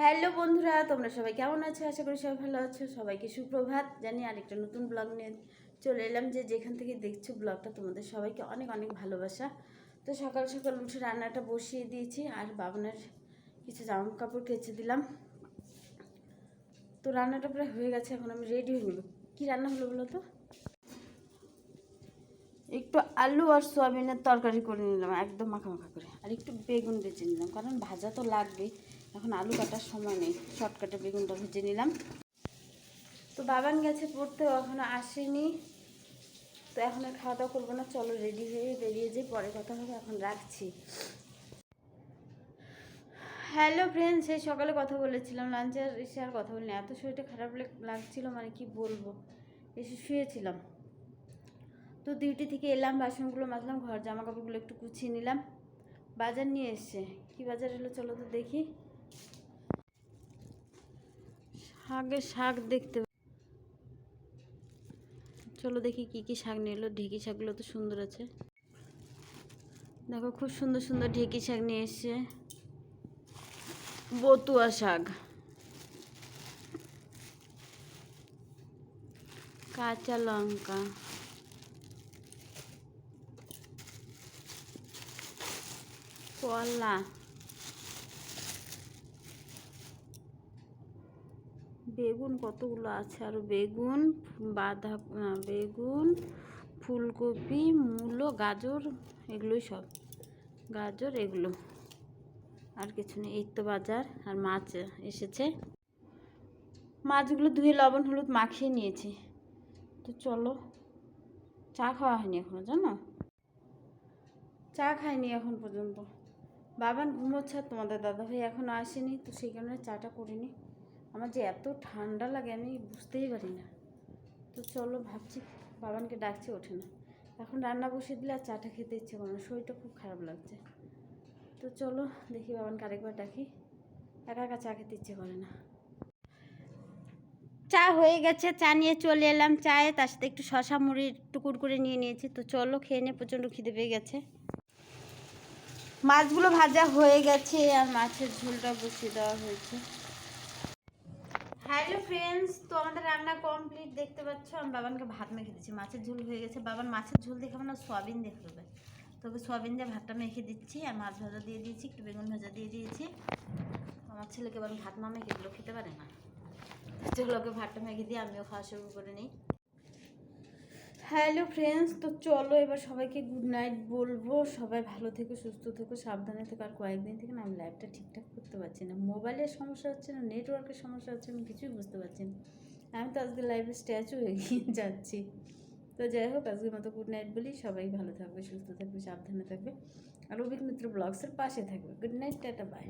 Hello বন্ধুরা, তোমরা সবাই কেমন আছো? আশা করি সবাই ভালো আছো। সবাইকে সুপ্রভাত জানি আরেকটা নতুন ব্লগ নিয়ে চলে এলাম, যে যেখান থেকে দেখছ ব্লগটা, তোমাদের সবাইকে অনেক অনেক ভালোবাসা। তো সকাল সকাল উঠে রান্নাটা বসিয়ে দিয়েছি, আর বাবনের কিছু জামা কাপড় কেচে দিলাম। তো রান্নাটা প্রায় হয়ে গেছে, এখন আমি রেডি হয়ে নেব। কী রান্না হলো বলো তো? একটু আলু আর সোয়াবিনের তরকারি করে নিলাম, একদম মাখা মাখা করে। আর একটু বেগুন বেজে নিলাম, কারণ ভাজা তো লাগবেই। এখন আলু কাটার সময় নেই। শর্টকাটে বেগুনটা ভেজে নিলাম। তো বাবান গেছে পড়তে, ও এখনও আসেনি। তো এখন আর খাওয়া দাওয়া করব না। চলো রেডি হয়ে বেরিয়ে যাই, পরে কথা হবে, এখন রাখছি। হ্যালো ফ্রেন্ড সেই সকালে কথা বলেছিলাম লাঞ্চে আর এসে আর কথা বলিনি। এত শরীরটা খারাপ লাগ- লাগছিল মানে কি বলব? এসে শুয়েছিলাম। তো ডিউটি থেকে এলাম, বাসনগুলো মাজলাম, ঘর জামা কাপড়গুলো একটু গুছিয়ে নিলাম। বাজার নিয়ে এসছে। কি বাজার এলো চলো তো দেখি। শাকের শাক দেখতে চলো দেখি কি কি শাক নিয়ে এলো। ঢেঁকি শাকগুলো তো সুন্দর আছে। দেখো খুব সুন্দর সুন্দর ঢেঁকি শাক নিয়ে এসছে। বতুয়া শাক। কাঁচা লঙ্কা। কলা। বেগুন কতগুলো আছে? আর বেগুন, বাঁধা বেগুন, ফুলকপি, মূলো, গাজর, এগুলোই সব। গাজর, এগুলো। আর কিছু নেই। এই তো বাজার। আর মাছ এসেছে। মাছগুলো ধুয়ে লবণ, হলুদ মাখিয়ে নিয়েছি। তো চলো, চা খাওয়া হয়নি এখনও, জানো? চা খাইনি এখন পর্যন্ত। বাবান ঘুমোচ্ছে তোমাদের দাদাভাই এখনও আসেনি, তো সেই কারণে চাটা করিনি। আমার যে এত ঠান্ডা লাগে আমি বুঝতেই পারি না। তো চলো ভাবছি, বাবানকে ডাকছি, ওঠে না। এখন রান্না বসিয়ে দিলে আর চাটা খেতে ইচ্ছে করে না, শরীরটা খুব খারাপ লাগছে। তো চলো দেখি বাবানকে আরেকবার ডাকি। একা একা চা খেতে ইচ্ছে করে না। চা হয়ে গেছে, চা নিয়ে চলে এলাম চায়ে, তার সাথে একটু শশা মুড়ির টুকুর করে নিয়ে নিয়েছি। তো চলো খেয়ে নিয়ে প্রচণ্ড খিদে পেয়ে গেছে। মাছগুলো ভাজা হয়ে গেছে, আর মাছের ঝোলটা বসিয়ে দেওয়া হয়েছে। হ্যালো ফ্রেন্ডস, তো আমাদের রান্না কমপ্লিট দেখতে পাচ্ছ, আমি বাবানকে ভাত মেখে দিচ্ছি। মাছের ঝোল হয়ে গেছে। বাবান মাছের ঝোল দেখাবো না, সোয়াবিন দেখাবে তবে সোয়াবিন দিয়ে ভাতটা মেখে দিচ্ছি, আর মাছ ভাজা দিয়ে দিয়েছি, একটু বেগুন ভাজা দিয়ে দিয়েছি। আমার ছেলেকে এবার ভাত মা মেখে খেতে পারে না। চলো ওকে ভাতটা মেখে দিয়ে আমিও খাওয়া শুরু করে নিই। হ্যালো ফ্রেন্ডস, তো চলো এবার সবাইকে গুড নাইট বলব। সবাই ভালো থেকো, সুস্থ থেকো, সাবধানে থেকো। আর কয়েকদিন থেকে না আমি লাইফটা ঠিকঠাক করতে পারছি না। মোবাইলের সমস্যা হচ্ছে না, নেটওয়ার্কের সমস্যা হচ্ছে আমি কিছুই বুঝতে পারছি না। আমি তো আজকে লাইফে স্ট্যাচু হয়ে গিয়ে যাচ্ছি। তো যাই হোক, আজকের মতো গুড নাইট বলি। সবাই ভালো থাকবে, সুস্থ থাকবে, সাবধানে থাকবে। আর অভিক মিত্র ব্লগসের পাশে থাকবে। Good night, tata bye